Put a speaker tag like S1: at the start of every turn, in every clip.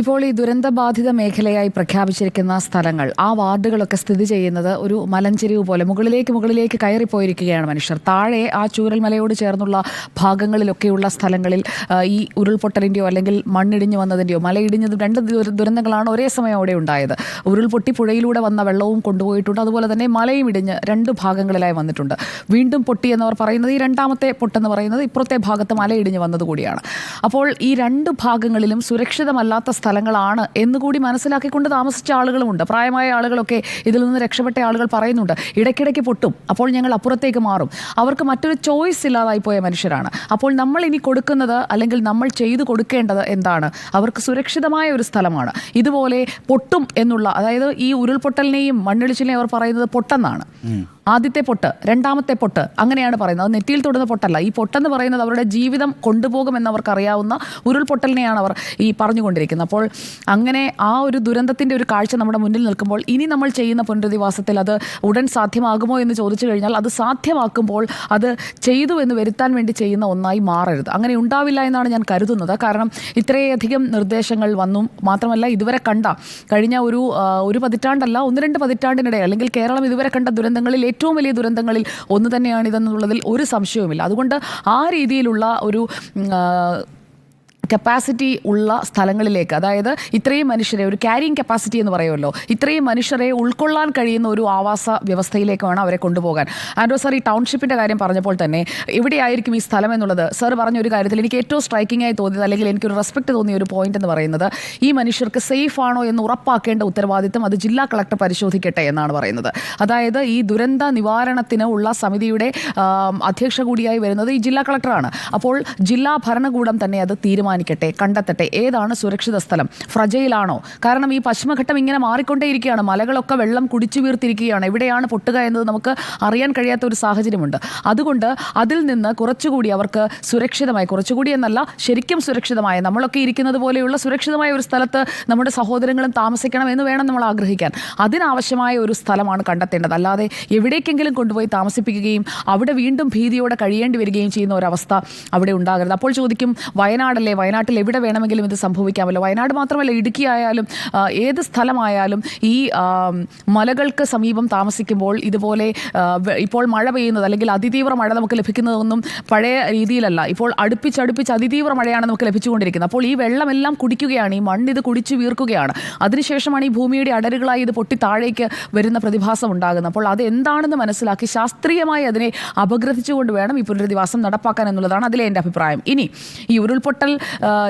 S1: ഇപ്പോൾ ഈ ദുരന്തബാധിത മേഖലയായി പ്രഖ്യാപിച്ചിരിക്കുന്ന സ്ഥലങ്ങൾ ആ വാർഡുകളൊക്കെ സ്ഥിതി ചെയ്യുന്നത് ഒരു മലഞ്ചെരിവ് പോലെ മുകളിലേക്ക് മുകളിലേക്ക് കയറിപ്പോയിരിക്കുകയാണ് മനുഷ്യർ. താഴെ ആ ചൂരൽ മലയോട് ചേർന്നുള്ള ഭാഗങ്ങളിലൊക്കെയുള്ള സ്ഥലങ്ങളിൽ ഈ ഉരുൾപൊട്ടലിന്റെയോ അല്ലെങ്കിൽ മണ്ണിടിഞ്ഞു വന്നതിന്റെയോ മലയിടിഞ്ഞത് രണ്ട് ദുരന്തങ്ങളാണ് ഒരേ സമയം അവിടെ ഉണ്ടായത്. ഉരുൾപൊട്ടി പുഴയിലൂടെ വന്ന വെള്ളവും കൊണ്ടുപോയിട്ടുണ്ട്. അതുപോലെ തന്നെ മലയും ഇടിഞ്ഞ് രണ്ട് ഭാഗങ്ങളിലായി വന്നിട്ടുണ്ട്. വീണ്ടും പൊട്ടി എന്നവർ പറയുന്നത് ഈ രണ്ടാമത്തെ പൊട്ടെന്ന് പറയുന്നത് ഇപ്പുറത്തെ ഭാഗത്ത് മലയിടിഞ്ഞ് വന്നതുകൂടിയാണ് അപ്പോൾ ഈ രണ്ട് ഭാഗങ്ങളിലും സുരക്ഷിതമല്ലാത്ത സ്ഥലങ്ങളാണ് എന്നുകൂടി മനസ്സിലാക്കിക്കൊണ്ട് താമസിച്ച ആളുകളുമുണ്ട്. പ്രായമായ ആളുകളൊക്കെ ഇതിൽ നിന്ന് രക്ഷപ്പെട്ട ആളുകൾ പറയുന്നുണ്ട് ഇടയ്ക്കിടയ്ക്ക് പൊട്ടും അപ്പോൾ ഞങ്ങൾ അപ്പുറത്തേക്ക് മാറും. അവർക്ക് മറ്റൊരു ചോയ്സ് ഇല്ലാതായി പോയ മനുഷ്യരാണ്. അപ്പോൾ നമ്മൾ ഇനി കൊടുക്കുന്നത് അല്ലെങ്കിൽ നമ്മൾ ചെയ്തു കൊടുക്കേണ്ടത് എന്താണ്? അവർക്ക് സുരക്ഷിതമായ ഒരു സ്ഥലമാണ്. ഇതുപോലെ പൊട്ടും എന്നുള്ള അതായത് ഈ ഉരുൾപൊട്ടലിനെയും മണ്ണിടിച്ചിലിനെയും അവർ പറയുന്നത് പൊട്ടെന്നാണ്. ആദ്യത്തെ പൊട്ട് രണ്ടാമത്തെ പൊട്ട് അങ്ങനെയാണ് പറയുന്നത്. അത് നെറ്റിയിൽ തൊടുന്ന പൊട്ടല്ല. ഈ പൊട്ടെന്ന് പറയുന്നത് അവരുടെ ജീവിതം കൊണ്ടുപോകുമെന്ന് അവർക്കറിയാവുന്ന ഉരുൾപൊട്ടലിനെയാണ് അവർ ഈ പറഞ്ഞുകൊണ്ടിരിക്കുന്നത്. അപ്പോൾ അങ്ങനെ ആ ഒരു ദുരന്തത്തിന്റെ ഒരു കാഴ്ച നമ്മുടെ മുന്നിൽ നിൽക്കുമ്പോൾ ഇനി നമ്മൾ ചെയ്യുന്ന പുനരധിവാസത്തിൽ അത് ഉടൻ സാധ്യമാകുമോ എന്ന് ചോദിച്ചു കഴിഞ്ഞാൽ അത് സാധ്യമാക്കുമ്പോൾ അത് ചെയ്തു എന്ന് വരുത്താൻ വേണ്ടി ചെയ്യുന്ന ഒന്നായി മാറരുത്. അങ്ങനെ ഉണ്ടാവില്ല എന്നാണ് ഞാൻ കരുതുന്നത്. കാരണം ഇത്രയധികം നിർദ്ദേശങ്ങൾ വന്നു. മാത്രമല്ല ഇതുവരെ കണ്ട കഴിഞ്ഞ ഒരു ഒരു പതിറ്റാണ്ടല്ല ഒന്ന് രണ്ട് പതിറ്റാണ്ടിനിടെ അല്ലെങ്കിൽ കേരളം ഇതുവരെ കണ്ട ദുരന്തങ്ങളിൽ ഏറ്റവും വലിയ ദുരന്തങ്ങളിൽ ഒന്ന് തന്നെയാണ് ഇതെന്നുള്ളതിൽ ഒരു സംശയവുമില്ല. അതുകൊണ്ട് ആ രീതിയിലുള്ള ഒരു കപ്പാസിറ്റി ഉള്ള സ്ഥലങ്ങളിലേക്ക്. അതായത് ഇത്രയും മനുഷ്യരെ ഒരു ക്യാരിങ് കപ്പാസിറ്റി എന്ന് പറയുമല്ലോ ഇത്രയും മനുഷ്യരെ ഉൾക്കൊള്ളാൻ കഴിയുന്ന ഒരു ആവാസ വ്യവസ്ഥയിലേക്ക് വേണം അവരെ കൊണ്ടുപോകാൻ. ആൻഡ്രോ സാർ ഈ ടൗൺഷിപ്പിന്റെ കാര്യം പറഞ്ഞപ്പോൾ തന്നെ എവിടെയായിരിക്കും ഈ സ്ഥലം എന്നുള്ളത് സാർ പറഞ്ഞ ഒരു കാര്യത്തിൽ എനിക്ക് ഏറ്റവും സ്ട്രൈക്കിംഗ് ആയി തോന്നിയത് അല്ലെങ്കിൽ എനിക്കൊരു റെസ്പെക്ട് തോന്നിയ ഒരു പോയിന്റ് എന്ന് പറയുന്നത് ഈ മനുഷ്യർക്ക് സേഫ് ആണോ എന്ന് ഉറപ്പാക്കേണ്ട ഉത്തരവാദിത്തം അത് ജില്ലാ കളക്ടർ പരിശോധിക്കട്ടെ എന്നാണ് പറയുന്നത്. അതായത് ഈ ദുരന്ത നിവാരണത്തിന് ഉള്ള സമിതിയുടെ അധ്യക്ഷ കൂടിയായി വരുന്നത് ഈ ജില്ലാ കളക്ടറാണ്. അപ്പോൾ ജില്ലാ ഭരണകൂടം തന്നെ അത് തീരുമാനിക്കട്ടെ കണ്ടെത്തട്ടെ. ഏതാണ് സുരക്ഷിത സ്ഥലം? ഫ്രജയിലാണോ? കാരണം ഈ പശ്ചിമഘട്ടം ഇങ്ങനെ മാറിക്കൊണ്ടേയിരിക്കുകയാണ്. മലകളൊക്കെ വെള്ളം കുടിച്ചു വീർത്തിരിക്കുകയാണ്. എവിടെയാണ് പൊട്ടുക എന്നത് നമുക്ക് അറിയാൻ കഴിയാത്ത ഒരു സാഹചര്യമുണ്ട്. അതുകൊണ്ട് അതിൽ നിന്ന് കുറച്ചുകൂടി അവർക്ക് സുരക്ഷിതമായി കുറച്ചുകൂടി എന്നല്ല ശരിക്കും സുരക്ഷിതമായ നമ്മളൊക്കെ ഇരിക്കുന്നത് പോലെയുള്ള സുരക്ഷിതമായ ഒരു സ്ഥലത്ത് നമ്മുടെ സഹോദരങ്ങളും താമസിക്കണം എന്ന് വേണം നമ്മൾ ആഗ്രഹിക്കാൻ. അതിനാവശ്യമായ ഒരു സ്ഥലമാണ് കണ്ടെത്തേണ്ടത്. അല്ലാതെ എവിടേക്കെങ്കിലും കൊണ്ടുപോയി താമസിപ്പിക്കുകയും അവിടെ വീണ്ടും ഭീതിയോടെ കഴിയേണ്ടി വരികയും ചെയ്യുന്ന ഒരവസ്ഥ അവിടെ ഉണ്ടാകരുത്. അപ്പോൾ ചോദിക്കും വയനാടല്ലേ വയനാട്ടിൽ എവിടെ വേണമെങ്കിലും ഇത് സംഭവിക്കാമല്ലോ. വയനാട് മാത്രമല്ല ഇടുക്കി ആയാലും ഏത് സ്ഥലമായാലും ഈ മലകൾക്ക് സമീപം താമസിക്കുമ്പോൾ ഇതുപോലെ ഇപ്പോൾ മഴ പെയ്യുന്നത് അല്ലെങ്കിൽ അതിതീവ്ര മഴ നമുക്ക് ലഭിക്കുന്നതൊന്നും പഴയ രീതിയിലല്ല. ഇപ്പോൾ അടുപ്പിച്ചടുപ്പിച്ച് അതിതീവ്ര മഴയാണ് നമുക്ക് ലഭിച്ചുകൊണ്ടിരിക്കുന്നത്. അപ്പോൾ ഈ വെള്ളമെല്ലാം കുടിക്കുകയാണ്. ഈ മണ്ണ് ഇത് കുടിച്ചു വീർക്കുകയാണ്. അതിനുശേഷമാണ് ഈ ഭൂമിയുടെ അടരുകളായി ഇത് പൊട്ടി താഴേക്ക് വരുന്ന പ്രതിഭാസം ഉണ്ടാകുന്നത്. അപ്പോൾ അത് എന്താണെന്ന് മനസ്സിലാക്കി ശാസ്ത്രീയമായി അതിനെ അപഗ്രഥിച്ചുകൊണ്ട് വേണം ഈ പുനരധിവാസം നടപ്പാക്കാൻ എന്നുള്ളതാണ് അതിലെ എന്റെ അഭിപ്രായം. ഇനി ഈ ഉരുൾപൊട്ടൽ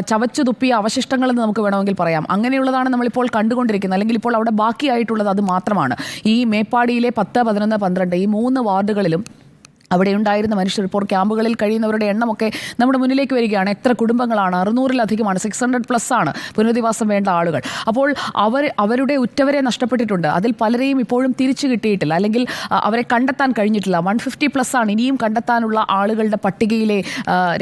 S1: ചവച്ചു തുപ്പിയ അവശിഷ്ടങ്ങളെന്ന് നമുക്ക് വേണമെങ്കിൽ പറയാം. അങ്ങനെയുള്ളതാണ് നമ്മളിപ്പോൾ കണ്ടുകൊണ്ടിരിക്കുന്നത്. അല്ലെങ്കിൽ ഇപ്പോൾ അവിടെ ബാക്കിയായിട്ടുള്ളത് അത് മാത്രമാണ്. ഈ മേപ്പാടിയിലെ പത്ത് പതിനൊന്ന് പന്ത്രണ്ട് ഈ മൂന്ന് വാർഡുകളിലും അവിടെ ഉണ്ടായിരുന്ന മനുഷ്യർ ഇപ്പോൾ ക്യാമ്പുകളിൽ കഴിയുന്നവരുടെ എണ്ണമൊക്കെ നമ്മുടെ മുന്നിലേക്ക് വരികയാണ്. എത്ര കുടുംബങ്ങളാണ്? അറുന്നൂറിലധികമാണ്. സിക്സ് ഹൺഡ്രഡ് പ്ലസ് ആണ് പുനരധിവാസം വേണ്ട ആളുകൾ. അപ്പോൾ അവർ അവരുടെ ഉറ്റവരെ നഷ്ടപ്പെട്ടിട്ടുണ്ട്. അതിൽ പലരെയും ഇപ്പോഴും തിരിച്ചു കിട്ടിയിട്ടില്ല. അല്ലെങ്കിൽ അവരെ കണ്ടെത്താൻ കഴിഞ്ഞിട്ടില്ല. വൺ ഫിഫ്റ്റി പ്ലസ് ആണ് ഇനിയും കണ്ടെത്താനുള്ള ആളുകളുടെ പട്ടികയിലെ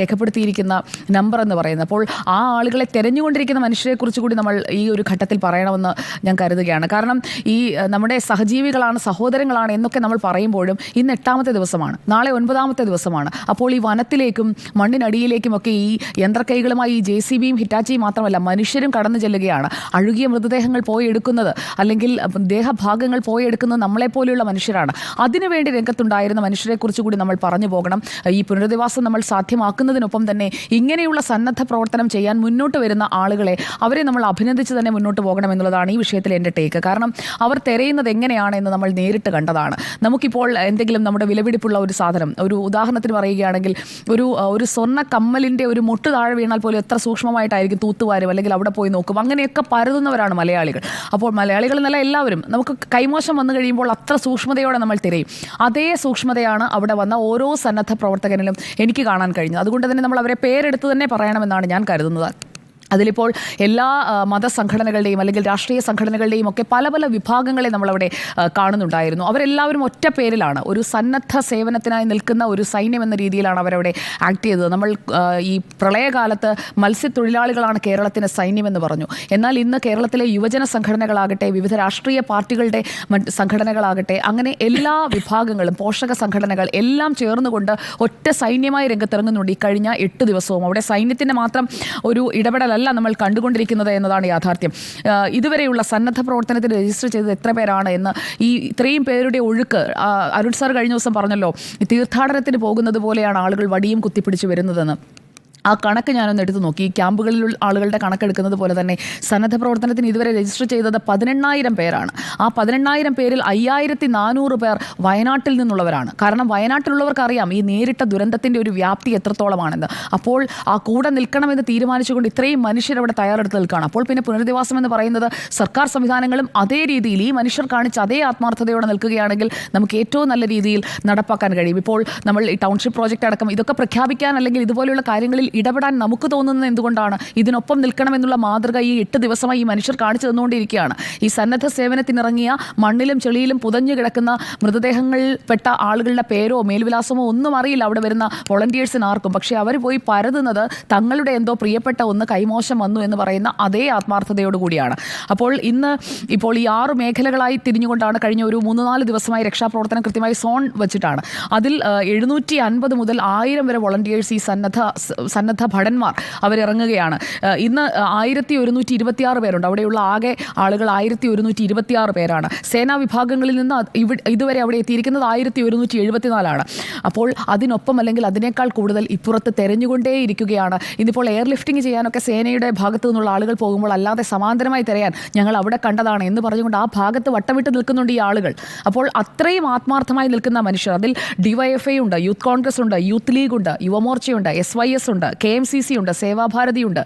S1: രേഖപ്പെടുത്തിയിരിക്കുന്ന നമ്പർ എന്ന് പറയുന്നത്. അപ്പോൾ ആ ആളുകളെ തെരഞ്ഞുകൊണ്ടിരിക്കുന്ന മനുഷ്യരെക്കുറിച്ച് കൂടി നമ്മൾ ഈ ഒരു ഘട്ടത്തിൽ പറയണമെന്ന് ഞാൻ കരുതുകയാണ്. കാരണം ഈ നമ്മുടെ സഹജീവികളാണ് സഹോദരങ്ങളാണ് എന്നൊക്കെ നമ്മൾ പറയുമ്പോഴും ഇന്ന് എട്ടാമത്തെ ദിവസമാണ്. നാളെ ഒൻപതാമത്തെ ദിവസമാണ്. അപ്പോൾ ഈ വനത്തിലേക്കും മണ്ണിനടിയിലേക്കും ഒക്കെ ഈ യന്ത്രക്കൈകളുമായി ഈ ജെ സി ബിയും ഹിറ്റാച്ചിയും മാത്രമല്ല മനുഷ്യരും കടന്നു ചെല്ലുകയാണ്. അഴുകിയ മൃതദേഹങ്ങൾ പോയി എടുക്കുന്നത് അല്ലെങ്കിൽ ദേഹഭാഗങ്ങൾ പോയി എടുക്കുന്നത് നമ്മളെപ്പോലെയുള്ള മനുഷ്യരാണ്. അതിനുവേണ്ടി രംഗത്തുണ്ടായിരുന്ന മനുഷ്യരെക്കുറിച്ച് കൂടി നമ്മൾ പറഞ്ഞു പോകണം. ഈ പുനരധിവാസം നമ്മൾ സാധ്യമാക്കുന്നതിനൊപ്പം തന്നെ ഇങ്ങനെയുള്ള സന്നദ്ധ പ്രവർത്തനം ചെയ്യാൻ മുന്നോട്ട് വരുന്ന ആളുകളെ അവരെ നമ്മൾ അഭിനന്ദിച്ച് തന്നെ മുന്നോട്ട് പോകണം എന്നുള്ളതാണ് ഈ വിഷയത്തിൽ എന്റെ ടേക്ക്. കാരണം അവർ തിരയുന്നത് എങ്ങനെയാണെന്ന് നമ്മൾ നേരിട്ട് കണ്ടതാണ്. നമുക്കിപ്പോൾ എന്തെങ്കിലും നമ്മുടെ വിലപിടിപ്പുള്ള ഒരു സാധനം. ഒരു ഉദാഹരണത്തിന് പറയുകയാണെങ്കിൽ ഒരു ഒരു സ്വർണ കമ്മലിന്റെ ഒരു മുട്ട് താഴെ വീണാൽ പോലും എത്ര സൂക്ഷ്മമായിട്ടായിരിക്കും തൂത്തുവാരും അല്ലെങ്കിൽ അവിടെ പോയി നോക്കും. അങ്ങനെയൊക്കെ പരതുന്നവരാണ് മലയാളികൾ. അപ്പോൾ മലയാളികൾ എന്നല്ല എല്ലാവരും. നമുക്ക് കൈമോശം വന്നു കഴിയുമ്പോൾ അത്ര സൂക്ഷ്മതയോടെ നമ്മൾ തിരയും. അതേ സൂക്ഷ്മതയാണ് അവിടെ വന്ന ഓരോ സന്നദ്ധ പ്രവർത്തകനിലും എനിക്ക് കാണാൻ കഴിഞ്ഞത്. അതുകൊണ്ട് തന്നെ നമ്മൾ അവരെ പേരെടുത്ത് തന്നെ പറയണമെന്നാണ് ഞാൻ കരുതുന്നത്. അതിലിപ്പോൾ എല്ലാ മതസംഘടനകളുടെയും അല്ലെങ്കിൽ രാഷ്ട്രീയ സംഘടനകളുടെയും ഒക്കെ പല പല വിഭാഗങ്ങളെ നമ്മളവിടെ കാണുന്നുണ്ടായിരുന്നു. അവരെല്ലാവരും ഒറ്റ പേരിലാണ്. ഒരു സന്നദ്ധ സേവനത്തിനായി നിൽക്കുന്ന ഒരു സൈന്യം എന്ന രീതിയിലാണ് അവരവിടെ ആക്ട് ചെയ്തത്. നമ്മൾ ഈ പ്രളയകാലത്ത് മത്സ്യത്തൊഴിലാളികളാണ് കേരളത്തിന് സൈന്യമെന്ന് പറഞ്ഞു. എന്നാൽ ഇന്ന് കേരളത്തിലെ യുവജന സംഘടനകളാകട്ടെ വിവിധ രാഷ്ട്രീയ പാർട്ടികളുടെ സംഘടനകളാകട്ടെ അങ്ങനെ എല്ലാ വിഭാഗങ്ങളും പോഷക സംഘടനകൾ എല്ലാം ചേർന്നുകൊണ്ട് ഒറ്റ സൈന്യമായി രംഗത്തിറങ്ങുന്നുണ്ട്. ഈ കഴിഞ്ഞ എട്ട് ദിവസവും. അവിടെ സൈന്യത്തിന്റെ മാത്രം ഒരു ഇടപെടലല്ല അല്ല നമ്മൾ കണ്ടുകൊണ്ടിരിക്കുന്നത് എന്നതാണ് യാഥാർത്ഥ്യം. ഇതുവരെയുള്ള സന്നദ്ധ പ്രവർത്തനത്തിൽ രജിസ്റ്റർ ചെയ്തത് എത്ര പേരാണ് എന്ന് ഈ ഇത്രയും പേരുടെ ഒഴുക്ക് അരുൺ സാർ കഴിഞ്ഞ ദിവസം പറഞ്ഞല്ലോ തീർത്ഥാടനത്തിന് പോകുന്നത് പോലെയാണ് ആളുകൾ വടിയും കുത്തിപ്പിടിച്ച് വരുന്നതെന്ന്. ആ കണക്ക് ഞാനൊന്ന് എടുത്തു നോക്കി. ഈ ക്യാമ്പുകളിലുള്ള ആളുകളുടെ കണക്കെടുക്കുന്നത് പോലെ തന്നെ സന്നദ്ധ പ്രവർത്തനത്തിന് ഇതുവരെ രജിസ്റ്റർ ചെയ്തത് പതിനെണ്ണായിരം പേരാണ്. ആ പതിനെണ്ണായിരം പേരിൽ അയ്യായിരത്തി നാനൂറ് പേർ വയനാട്ടിൽ നിന്നുള്ളവരാണ്. കാരണം വയനാട്ടിലുള്ളവർക്ക് അറിയാം ഈ നേരിട്ട ദുരന്തത്തിന്റെ ഒരു വ്യാപ്തി എത്രത്തോളമാണെന്ന്. അപ്പോൾ ആ കൂടെ നിൽക്കണമെന്ന് തീരുമാനിച്ചുകൊണ്ട് ഇത്രയും മനുഷ്യരവിടെ തയ്യാറെടുത്ത് നിൽക്കുകയാണ്. അപ്പോൾ പിന്നെ പുനരധിവാസം എന്ന് പറയുന്നത് സർക്കാർ സംവിധാനങ്ങളും അതേ രീതിയിൽ ഈ മനുഷ്യർ കാണിച്ച അതേ ആത്മാർത്ഥതയോടെ നിൽക്കുകയാണെങ്കിൽ നമുക്ക് ഏറ്റവും നല്ല രീതിയിൽ നടപ്പാക്കാൻ കഴിയും. ഇപ്പോൾ നമ്മൾ ഈ ടൗൺഷിപ്പ് പ്രോജക്റ്റ് അടക്കം ഇതൊക്കെ പ്രഖ്യാപിക്കാൻ അല്ലെങ്കിൽ ഇതുപോലെയുള്ള കാര്യങ്ങളിൽ ഇടപെടാൻ നമുക്ക് തോന്നുന്നത് എന്തുകൊണ്ടാണ്? ഇതിനൊപ്പം നിൽക്കണമെന്നുള്ള മാതൃക ഈ എട്ട് ദിവസമായി ഈ മനുഷ്യർ കാണിച്ചു തന്നുകൊണ്ടിരിക്കുകയാണ്. ഈ സന്നദ്ധ സേവനത്തിനിറങ്ങിയ മണ്ണിലും ചെളിയിലും പുതഞ്ഞു കിടക്കുന്ന മൃതദേഹങ്ങളിൽ പെട്ട ആളുകളുടെ പേരോ മേൽവിലാസമോ ഒന്നും അറിയില്ല. അവിടെ വരുന്ന വോളണ്ടിയേഴ്സിന് ആർക്കും പക്ഷേ അവർ പോയി പരതുന്നത് തങ്ങളുടെ എന്തോ പ്രിയപ്പെട്ട ഒന്ന് കൈമോശം വന്നു എന്ന് പറയുന്ന അതേ ആത്മാർത്ഥതയോട് കൂടിയാണ്. അപ്പോൾ ഇന്ന് ഇപ്പോൾ ഈ ആറ് മേഖലകളായി തിരിഞ്ഞുകൊണ്ടാണ് കഴിഞ്ഞ ഒരു മൂന്ന് നാല് ദിവസമായി രക്ഷാപ്രവർത്തനം കൃത്യമായി സോൺ വെച്ചിട്ടാണ്. അതിൽ എഴുന്നൂറ്റി അൻപത് മുതൽ ആയിരം വരെ വോളണ്ടിയേഴ്സ് ഈ സന്നദ്ധ സ- സന്നദ്ധ ഭടന്മാർ അവരിറങ്ങുകയാണ് ഇന്ന് ആയിരത്തി ഒരുന്നൂറ്റി ഇരുപത്തിയാറ് പേരുണ്ട്. അവിടെയുള്ള ആകെ ആളുകൾ ആയിരത്തി ഒരുന്നൂറ്റി ഇരുപത്തിയാറ് പേരാണ്. സേനാ വിഭാഗങ്ങളിൽ നിന്ന് ഇതുവരെ അവിടെ എത്തിയിരിക്കുന്നത് ആയിരത്തി ഒരുന്നൂറ്റി എഴുപത്തിനാലാണ് അപ്പോൾ അതിനൊപ്പം അല്ലെങ്കിൽ അതിനേക്കാൾ കൂടുതൽ ഇപ്പുറത്ത് തെരഞ്ഞുകൊണ്ടേയിരിക്കുകയാണ്. ഇന്നിപ്പോൾ എയർ ലിഫ്റ്റിംഗ് ചെയ്യാനൊക്കെ സേനയുടെ ഭാഗത്തു നിന്നുള്ള ആളുകൾ പോകുമ്പോൾ അല്ലാതെ സമാന്തരമായി തിരയാൻ ഞങ്ങൾ അവിടെ കണ്ടതാണ് എന്ന് പറഞ്ഞുകൊണ്ട് ആ ഭാഗത്ത് വട്ടമിട്ട് നിൽക്കുന്നുണ്ട് ഈ ആളുകൾ. അപ്പോൾ അത്രയും ആത്മാർത്ഥമായി നിൽക്കുന്ന മനുഷ്യർ അതിൽ ഡിവൈഎഫ്ഐ ഉണ്ട് യൂത്ത് കോൺഗ്രസ് ഉണ്ട് യൂത്ത് ലീഗ് ഉണ്ട് യുവമോർച്ചയുണ്ട് എസ് വൈ എസ് ഉണ്ട്. കെ എം സി സി ഉണ്ട് സേവാഭാരതി ഉണ്ട്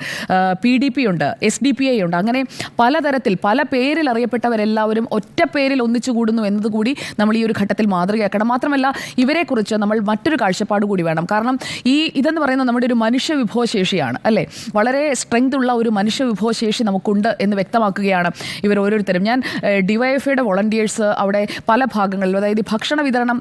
S1: പി ഡി പി ഉണ്ട് എസ് ഡി പി ഐ ഉണ്ട്. അങ്ങനെ പലതരത്തിൽ പല പേരിൽ അറിയപ്പെട്ടവരെല്ലാവരും ഒറ്റ പേരിൽ ഒന്നിച്ചു കൂടുന്നു എന്നതുകൂടി നമ്മൾ ഈ ഒരു ഘട്ടത്തിൽ മാതൃകയാക്കണം മാത്രമല്ല ഇവരെക്കുറിച്ച് നമ്മൾ മറ്റൊരു കാഴ്ചപ്പാട് കൂടി വേണം. കാരണം ഈ ഇതെന്ന് പറയുന്നത് നമ്മുടെ ഒരു മനുഷ്യ വിഭവശേഷിയാണ് അല്ലേ? വളരെ സ്ട്രെങ്ത് ഉള്ള ഒരു മനുഷ്യ വിഭവശേഷി നമുക്കുണ്ട് എന്ന് വ്യക്തമാക്കുകയാണ് ഇവർ ഓരോരുത്തരും ഞാൻ ഡിവൈഎഫ്ഐയുടെ വോളണ്ടിയേഴ്സ് അവിടെ പല ഭാഗങ്ങളിലും അതായത് ഭക്ഷണ വിതരണം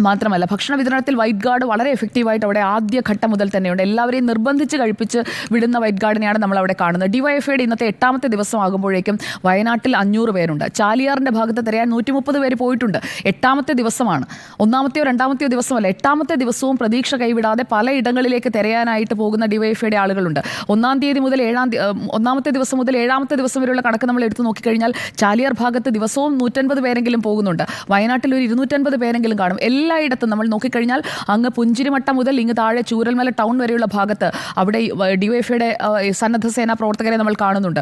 S1: മാത്രമല്ല ഭക്ഷണ വിതരണത്തിൽ വൈറ്റ് ഗാർഡ് വളരെ എഫക്റ്റീവായിട്ട് അവിടെ ആദ്യ ഘട്ടം മുതൽ തന്നെയുണ്ട്. എല്ലാവരെയും നിർബന്ധിച്ച് കഴിപ്പിച്ച് വിടുന്ന വൈറ്റ് ഗാർഡിനെയാണ് നമ്മൾ അവിടെ കാണുന്നത്. ഡിവൈഎഫ്ഐയുടെ ഇന്നത്തെ എട്ടാമത്തെ ദിവസം ആകുമ്പോഴേക്കും വയനാട്ടിൽ അഞ്ഞൂറ് പേരുണ്ട്. ചാലിയാറിന്റെ ഭാഗത്ത് തിരയാൻ നൂറ്റി മുപ്പത് പേര് പോയിട്ടുണ്ട്. എട്ടാമത്തെ ദിവസമാണ്. ഒന്നാമത്തെയോ രണ്ടാമത്തെയോ ദിവസമല്ല എട്ടാമത്തെ ദിവസവും പ്രതീക്ഷ കൈവിടാതെ പലയിടങ്ങളിലേക്ക് തിരയാനായിട്ട് പോകുന്ന ഡിവൈഎഫ്ഐയുടെ ആളുകളുണ്ട്. ഒന്നാം തീയതി മുതൽ ഏഴാം ഒന്നാമത്തെ ദിവസം മുതൽ ഏഴാമത്തെ ദിവസം വരെയുള്ള കണക്ക് നമ്മൾ എടുത്തു നോക്കിക്കഴിഞ്ഞാൽ ചാലിയാർ ഭാഗത്ത് ദിവസവും നൂറ്റൻപത് പേരെങ്കിലും പോകുന്നുണ്ട്. വയനാട്ടിൽ ഒരു ഇരുന്നൂറ്റൻപത് പേരെങ്കിലും കാണും. എല്ലായിടത്തും നമ്മൾ നോക്കിക്കഴിഞ്ഞാൽ അങ്ങ് പുഞ്ചിരിമട്ട മുതൽ ഇങ്ങ് താഴെ ചൂരൽമല ടൗൺ വരെയുള്ള ഭാഗത്ത് അവിടെ ഡിവൈഎഫ്ഐയുടെ സന്നദ്ധ സേനാ പ്രവർത്തകരെ നമ്മൾ കാണുന്നുണ്ട്.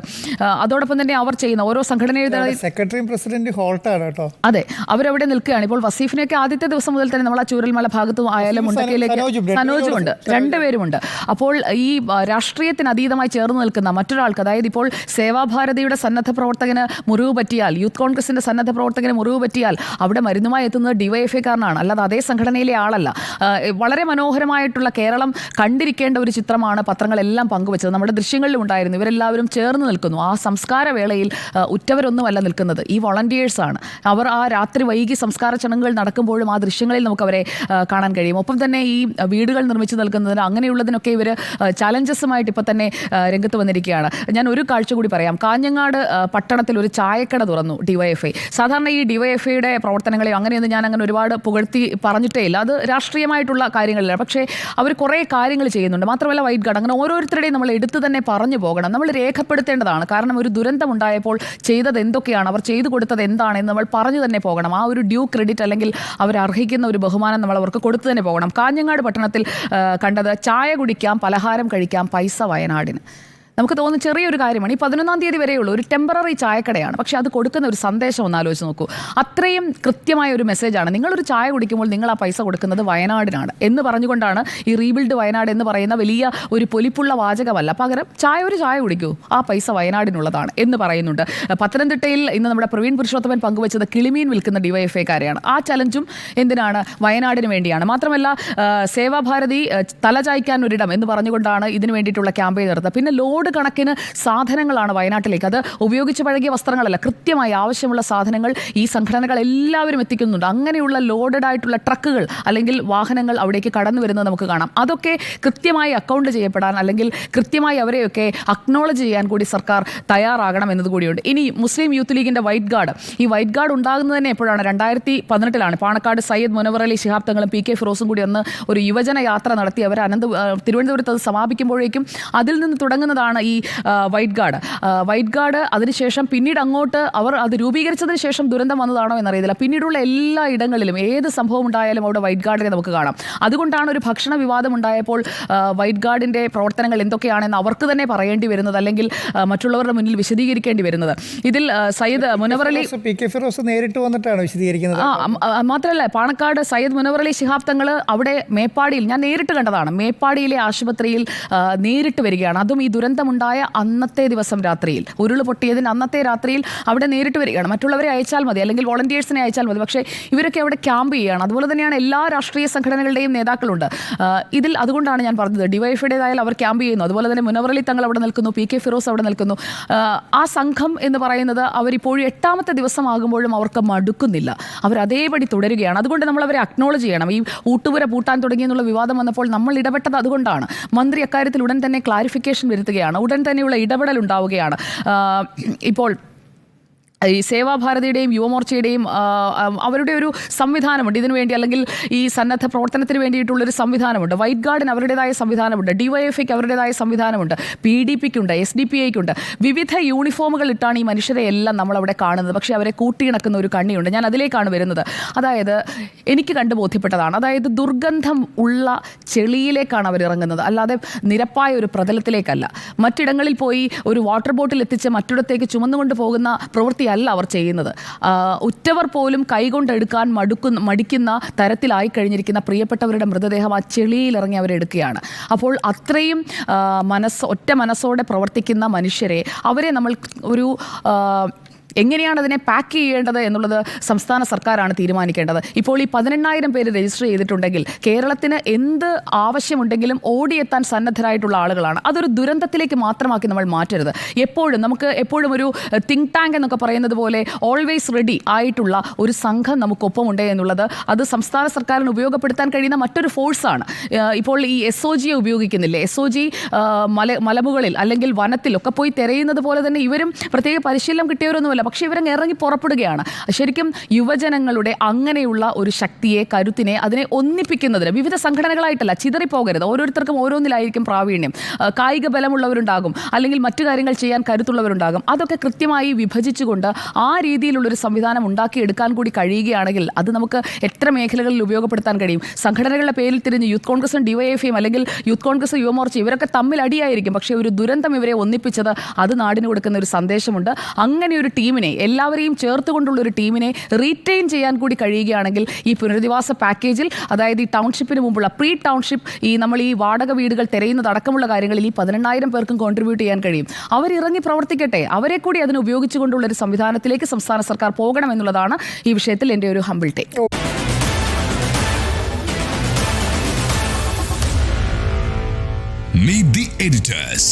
S1: അതോടൊപ്പം തന്നെ അവർ ചെയ്യുന്ന ഓരോ സംഘടനയുടെ
S2: സെക്രട്ടറിയും പ്രസിഡന്റ് ഹോൾട്ടാണ് കേട്ടോ.
S1: അതെ അവരവിടെ നിൽക്കുകയാണ്. ഇപ്പോൾ വസീഫിനെയൊക്കെ ആദ്യത്തെ ദിവസം മുതൽ തന്നെ നമ്മൾ ആ ചൂരൽമല ഭാഗത്തും ആയാലും മുണ്ടക്കയിലേക്ക് സനോജുമുണ്ട്. രണ്ടുപേരുമുണ്ട് അപ്പോൾ ഈ രാഷ്ട്രീയത്തിന് അതീതമായി ചേർന്ന് നിൽക്കുന്ന മറ്റൊരാൾക്ക് അതായത് ഇപ്പോൾ സേവാഭാരതിയുടെ സന്നദ്ധ പ്രവർത്തകന് മുറിവ് പറ്റിയാൽ യൂത്ത് കോൺഗ്രസിന്റെ സന്നദ്ധ പ്രവർത്തകന് മുറിവ് പറ്റിയാൽ അവിടെ മരുന്നുമായി എത്തുന്നത് ഡിവൈഎഫ്ഐക്കാരനാണ് അല്ലാതെ അതേ സംഘടനയിലെ ആളല്ല. വളരെ മനോഹരമായിട്ടുള്ള കേരളം കണ്ടിരിക്കേണ്ട ഒരു ചിത്രമാണ് പത്രങ്ങളെല്ലാം പങ്കുവച്ചത്. നമ്മുടെ ദൃശ്യങ്ങളിലും ഉണ്ടായിരുന്നു. ഇവരെല്ലാവരും ചേർന്ന് നിൽക്കുന്നു. ആ സംസ്കാര വേളയിൽ ഉറ്റവരൊന്നുമല്ല നിൽക്കുന്നത്. ഈ വോളണ്ടിയേഴ്സാണ് അവർ ആ രാത്രി വൈകി സംസ്കാര ചടങ്ങുകൾ നടക്കുമ്പോഴും ആ ദൃശ്യങ്ങളിൽ നമുക്ക് അവരെ കാണാൻ കഴിയും. ഒപ്പം തന്നെ ഈ വീടുകൾ നിർമ്മിച്ചു നൽകുന്നതിന് അങ്ങനെയുള്ളതിനൊക്കെ ഇവർ ചാലഞ്ചസുമായിട്ട് ഇപ്പോൾ തന്നെ രംഗത്ത് വന്നിരിക്കുകയാണ്. ഞാൻ ഒരു കാഴ്ച കൂടി പറയാം. കാഞ്ഞങ്ങാട് പട്ടണത്തിൽ ഒരു ചായക്കട തുറന്നു ഡിവൈഎഫ്ഐ. സാധാരണ ഈ ഡിവൈഎഫ്ഐയുടെ പ്രവർത്തനങ്ങളെയോ അങ്ങനെയൊന്നും ഞാൻ അങ്ങനെ ഒരുപാട് പുകഴ്ത്തി പറഞ്ഞിട്ടേ ഇല്ല അത് രാഷ്ട്രീയമായിട്ടുള്ള കാര്യങ്ങളില്ല. പക്ഷേ അവർ കുറേ കാര്യങ്ങൾ ചെയ്യുന്നുണ്ട്. മാത്രമല്ല വൈറ്റ് ഗാർഡ് അങ്ങനെ ഓരോരുത്തരുടെയും നമ്മൾ എടുത്തു തന്നെ പറഞ്ഞു പോകണം. നമ്മൾ രേഖപ്പെടുത്തേണ്ടതാണ്. കാരണം ഒരു ദുരന്തം ഉണ്ടായപ്പോൾ ചെയ്തത് എന്തൊക്കെയാണ്? അവർ ചെയ്തു കൊടുത്തത് എന്താണെന്ന് നമ്മൾ പറഞ്ഞു തന്നെ പോകണം. ആ ഒരു ഡ്യൂ ക്രെഡിറ്റ് അല്ലെങ്കിൽ അവർ അർഹിക്കുന്ന ഒരു ബഹുമാനം നമ്മൾ അവർക്ക് കൊടുത്തു തന്നെ പോകണം. കാഞ്ഞങ്ങാട് പട്ടണത്തിൽ കണ്ടത് ചായ കുടിക്കാം പലഹാരം കഴിക്കാം പൈസ വയനാടിന്. നമുക്ക് തോന്നുന്ന ചെറിയൊരു കാര്യമാണ്. ഈ പതിനൊന്നാം തീയതി വരെയുള്ള. ഒരു ടെമ്പററി ചായക്കടയാണ്. പക്ഷേ അത് കൊടുക്കുന്ന ഒരു സന്ദേശം ഒന്ന് ആലോചിച്ച് നോക്കൂ. അത്രയും കൃത്യമായ ഒരു മെസ്സേജാണ് നിങ്ങളൊരു ചായ കുടിക്കുമ്പോൾ നിങ്ങൾ ആ പൈസ കൊടുക്കുന്നത് വയനാടിനാണ് എന്ന് പറഞ്ഞുകൊണ്ടാണ് ഈ റീബിൽഡ് വയനാട് എന്ന് പറയുന്ന വലിയ ഒരു പൊലിപ്പുള്ള വാചകമല്ല. പകരം ചായ ഒരു ചായ കുടിക്കൂ. ആ പൈസ വയനാടിനുള്ളതാണ് എന്ന് പറയുന്നുണ്ട്. പത്തനംതിട്ടയിൽ ഇന്ന് നമ്മുടെ പ്രവീൺ പുരുഷോത്തമൻ പങ്കുവച്ചത് കിളിമീൻ വിൽക്കുന്ന ഡിവൈഎഫ്ഐക്കാരെയാണ്. ആ ചലഞ്ചും എന്തിനാണ്? വയനാടിന് വേണ്ടിയാണ്. മാത്രമല്ല സേവാഭാരതി തലചായ്ക്കാൻ ഒരിടം എന്ന് പറഞ്ഞുകൊണ്ടാണ് ഇതിനു വേണ്ടിയിട്ടുള്ള ക്യാമ്പയിൻ നടത്തുന്നത്. പിന്നെ ലോഡ് കണക്കിന് സാധനങ്ങളാണ് വയനാട്ടിലേക്ക്. അത് ഉപയോഗിച്ച് പഴകിയ വസ്ത്രങ്ങളല്ല കൃത്യമായി ആവശ്യമുള്ള സാധനങ്ങൾ ഈ സംഘടനകൾ എല്ലാവരും എത്തിക്കുന്നുണ്ട്. അങ്ങനെയുള്ള ലോഡഡ് ആയിട്ടുള്ള ട്രക്കുകൾ അല്ലെങ്കിൽ വാഹനങ്ങൾ അവിടേക്ക് കടന്നു വരുന്നത് നമുക്ക് കാണാം. അതൊക്കെ കൃത്യമായി അക്കൗണ്ട് ചെയ്യപ്പെടാൻ അല്ലെങ്കിൽ കൃത്യമായി അവരെയൊക്കെ അക്നോളജ് ചെയ്യാൻ കൂടി സർക്കാർ തയ്യാറാകണം എന്നത് കൂടിയുണ്ട്. ഇനി മുസ്ലിം യൂത്ത് ലീഗിന്റെ വൈറ്റ് ഗാർഡ് ഈ വൈറ്റ് ഗാർഡ് ഉണ്ടാകുന്നത് തന്നെ എപ്പോഴാണ്? രണ്ടായിരത്തി പതിനെട്ടിലാണ് പാണക്കാട് സയ്യദ് മുനവർ അലി ശിഹാബ് തങ്ങളും പി കെ ഫിറോസും കൂടി ഒന്ന് ഒരു യുവജന യാത്ര നടത്തി. അവർ അനന്ത തിരുവനന്തപുരത്ത് അത് സമാപിക്കുമ്പോഴേക്കും അതിൽ നിന്ന് തുടങ്ങുന്നതാണ് രൂപീകരിച്ചതാണ് ഈ വൈറ്റ് ഗാർഡ്. വൈറ്റ് ഗാർഡ് അതിനുശേഷം പിന്നീട് അങ്ങോട്ട് അവർ അത് രൂപീകരിച്ചതിന് ശേഷം ദുരന്തം വന്നതാണോ എന്നറിയത്തില്ല. പിന്നീടുള്ള എല്ലാ ഇടങ്ങളിലും ഏത് സംഭവം ഉണ്ടായാലും അവിടെ വൈറ്റ് ഗാർഡിനെ നമുക്ക് കാണാം. അതുകൊണ്ടാണ് ഒരു ഭക്ഷണ വിവാദം ഉണ്ടായപ്പോൾ വൈറ്റ് ഗാർഡിന്റെ പ്രവർത്തനങ്ങൾ എന്തൊക്കെയാണെന്ന് അവർക്ക് തന്നെ പറയേണ്ടി വരുന്നത് അല്ലെങ്കിൽ മറ്റുള്ളവരുടെ മുന്നിൽ വിശദീകരിക്കേണ്ടി വരുന്നത്. ഇതിൽ സയ്യിദ്
S2: മുനവറലി പി കെ ഫിറോസ് നേരിട്ട് വന്നിട്ടാണ് വിശദീകരിക്കുന്നത്.
S1: ആ മാത്രമല്ല പാണക്കാട് സയ്യിദ് മുനവറലി ശിഹാബ് തങ്ങൾ അവിടെ മേപ്പാടിയിൽ ഞാൻ നേരിട്ട് കണ്ടതാണ് മേപ്പാടിയിലെ ആശുപത്രിയിൽ നേരിട്ട് വരികയാണ്. അതും ഈ ദുരന്തമുണ്ടായ അന്നത്തെ ദിവസം രാത്രിയിൽ. ഉരുൾ പൊട്ടിയതിന് അന്നത്തെ രാത്രിയിൽ അവിടെ നേരിട്ട് വരികയാണ്. മറ്റുള്ളവരെ അയച്ചാൽ മതി അല്ലെങ്കിൽ വോളണ്ടിയേഴ്സിനെ അയച്ചാൽ മതി. പക്ഷേ ഇവരൊക്കെ അവിടെ ക്യാമ്പ് ചെയ്യുകയാണ്. അതുപോലെ തന്നെയാണ് എല്ലാ രാഷ്ട്രീയ സംഘടനകളുടെയും നേതാക്കളുണ്ട്. ഇതിൽ അതുകൊണ്ടാണ് ഞാൻ പറഞ്ഞത്. ഡിവൈഫൈഡേതായാലും അവർ ക്യാമ്പ് ചെയ്യുന്നു. അതുപോലെ തന്നെ മുനവറലി തങ്ങൾ അവിടെ നിൽക്കുന്നു പി കെ ഫിറോസ് അവിടെ നിൽക്കുന്നു. ആ സംഘം എന്ന് പറയുന്നത് അവരിപ്പോഴും എട്ടാമത്തെ ദിവസമാകുമ്പോഴും അവർക്ക് മടുക്കുന്നില്ല. അവർ അതേപടി തുടരുകയാണ്. അതുകൊണ്ട് നമ്മൾ അവരെ അക്നോളജ് ചെയ്യണം. ഈ ഊട്ടുപുര പൂട്ടാൻ തുടങ്ങിയെന്നുള്ള വിവാദം വന്നപ്പോൾ നമ്മൾ ഇടപെട്ടത് അതുകൊണ്ടാണ്. മന്ത്രി അക്കാര്യത്തിൽ ഉടൻ തന്നെ ക്ലാരിഫിക്കേഷൻ വരുത്തുകയാണ്. ഉടൻ തന്നെയുള്ള ഇടപെടൽ ഉണ്ടാവുകയാണ്. ഇപ്പോൾ ഈ സേവാഭാരതിയുടെയും യുവമോർച്ചയുടെയും അവരുടെ ഒരു സംവിധാനമുണ്ട്. ഇതിനു വേണ്ടി അല്ലെങ്കിൽ ഈ സന്നദ്ധ പ്രവർത്തനത്തിന് വേണ്ടിയിട്ടുള്ളൊരു സംവിധാനമുണ്ട്. വൈറ്റ് ഗാർഡിന് അവരുടേതായ സംവിധാനമുണ്ട്. ഡിവൈഎഫ്ഐക്ക് അവരുടേതായ സംവിധാനമുണ്ട്. പി ഡി പിക്കുണ്ട് എസ് ഡി പി ഐക്കുണ്ട് വിവിധ യൂണിഫോമുകൾ ഇട്ടാണ് ഈ മനുഷ്യരെ എല്ലാം നമ്മളവിടെ കാണുന്നത്. പക്ഷേ അവരെ കൂട്ടിയിണക്കുന്ന ഒരു കണ്ണിയുണ്ട്. ഞാൻ അതിലേക്കാണ് വരുന്നത്. അതായത് എനിക്ക് കണ്ടു ബോധ്യപ്പെട്ടതാണ്. അതായത് ദുർഗന്ധം ഉള്ള ചെളിയിലേക്കാണ് അവർ ഇറങ്ങുന്നത്. അല്ലാതെ നിരപ്പായ ഒരു പ്രതലത്തിലേക്കല്ല. മറ്റിടങ്ങളിൽ പോയി ഒരു വാട്ടർ ബോട്ടിൽ എത്തിച്ച് മറ്റിടത്തേക്ക് ചുമന്നുകൊണ്ട് പോകുന്ന പ്രവൃത്തിയല്ല അവർ ചെയ്യുന്നത്. ഉറ്റവർ പോലും കൈകൊണ്ടെടുക്കാൻ മടുക്കുന്ന മടിക്കുന്ന തരത്തിലായി കഴിഞ്ഞിരിക്കുന്ന പ്രിയപ്പെട്ടവരുടെ മൃതദേഹം ആ ചെളിയിൽ ഇറങ്ങി അവരെടുക്കുകയാണ് അപ്പോൾ അത്രയും മനസ്സ് ഒറ്റ മനസ്സോടെ പ്രവർത്തിക്കുന്ന മനുഷ്യരെ അവരെ നമ്മൾ ഒരു എങ്ങനെയാണ് അതിനെ പാക്ക് ചെയ്യേണ്ടത് എന്നുള്ളത് സംസ്ഥാന സർക്കാരാണ് തീരുമാനിക്കേണ്ടത്. ഇപ്പോൾ ഈ പതിനെണ്ണായിരം പേര് രജിസ്റ്റർ ചെയ്തിട്ടുണ്ടെങ്കിൽ കേരളത്തിന് എന്ത് ആവശ്യമുണ്ടെങ്കിലും ഓടിയെത്താൻ സന്നദ്ധരായിട്ടുള്ള ആളുകളാണ്. അതൊരു ദുരന്തത്തിലേക്ക് മാത്രമാക്കി നമ്മൾ മാറ്റരുത്. എപ്പോഴും നമുക്ക് എപ്പോഴും ഒരു തിങ്ക് ടാങ്ക് എന്നൊക്കെ പറയുന്നത് പോലെ ഓൾവേസ് റെഡി ആയിട്ടുള്ള ഒരു സംഘം നമുക്കൊപ്പമുണ്ട് എന്നുള്ളത് അത് സംസ്ഥാന സർക്കാരിന് ഉപയോഗപ്പെടുത്താൻ കഴിയുന്ന മറ്റൊരു ഫോഴ്സാണ് ഇപ്പോൾ ഈ എസ് ഒ ജിയെ ഉപയോഗിക്കുന്നില്ലേ? എസ് ഒ ജി മല മലമുകളിൽ അല്ലെങ്കിൽ വനത്തിലൊക്കെ പോയി തിരയുന്നത് പോലെ തന്നെ ഇവരും പ്രത്യേക പരിശീലനം കിട്ടിയവരൊന്നുമല്ല. പക്ഷേ ഇവരങ്ങ് ഇറങ്ങി പുറപ്പെടുകയാണ്. ശരിക്കും യുവജനങ്ങളുടെ അങ്ങനെയുള്ള ഒരു ശക്തിയെ കരുത്തിനെ അതിനെ ഒന്നിപ്പിക്കുന്നതിന് വിവിധ സംഘടനകളായിട്ടല്ല ചിതറിപ്പോകരുത്. ഓരോരുത്തർക്കും ഓരോന്നിലായിരിക്കും പ്രാവീണ്യം. കായിക ബലമുള്ളവരുണ്ടാകും. അല്ലെങ്കിൽ മറ്റു കാര്യങ്ങൾ ചെയ്യാൻ കരുത്തുള്ളവരുണ്ടാകും. അതൊക്കെ കൃത്യമായി വിഭജിച്ചുകൊണ്ട് ആ രീതിയിലുള്ളൊരു സംവിധാനം ഉണ്ടാക്കിയെടുക്കാൻ കൂടി കഴിയുകയാണെങ്കിൽ അത് നമുക്ക് എത്ര മേഖലകളിൽ ഉപയോഗപ്പെടുത്താൻ കഴിയും? സംഘടനകളുടെ പേരിൽ തിരിഞ്ഞ് യൂത്ത് കോൺഗ്രസും ഡിവൈഎഫ്ഐയും അല്ലെങ്കിൽ യൂത്ത് കോൺഗ്രസ് യുവമോർച്ച ഇവരൊക്കെ തമ്മിൽ അടിയായിരിക്കും. പക്ഷേ ഒരു ദുരന്തം ഇവരെ ഒന്നിപ്പിച്ചത് അത് നാടിന് കൊടുക്കുന്ന ഒരു സന്ദേശമുണ്ട്. അങ്ങനെ ഒരു ടീമിനെ എല്ലാവരെയും ചേർത്തുകൊണ്ടുള്ള ഒരു ടീമിനെ റീറ്റെയിൻ ചെയ്യാൻ കൂടി കഴിയുകയാണെങ്കിൽ ഈ പുനരധിവാസ പാക്കേജിൽ അതായത് ഈ ടൗൺഷിപ്പിന് മുമ്പുള്ള പ്രീ ടൗൺഷിപ്പ് ഈ നമ്മൾ ഈ വാടക വീടുകൾ തിരയുന്നതടക്കമുള്ള കാര്യങ്ങളിൽ ഈ പതിനെണ്ണായിരം പേർക്കും കോൺട്രിബ്യൂട്ട് ചെയ്യാൻ കഴിയും. അവരിറങ്ങി പ്രവർത്തിക്കട്ടെ. അവരെ കൂടി അതിന് ഉപയോഗിച്ചുകൊണ്ടുള്ള ഒരു സംവിധാനത്തിലേക്ക് സംസ്ഥാന സർക്കാർ പോകണമെന്നുള്ളതാണ് ഈ വിഷയത്തിൽ എന്റെ ഒരു humble take
S3: Meet the editors.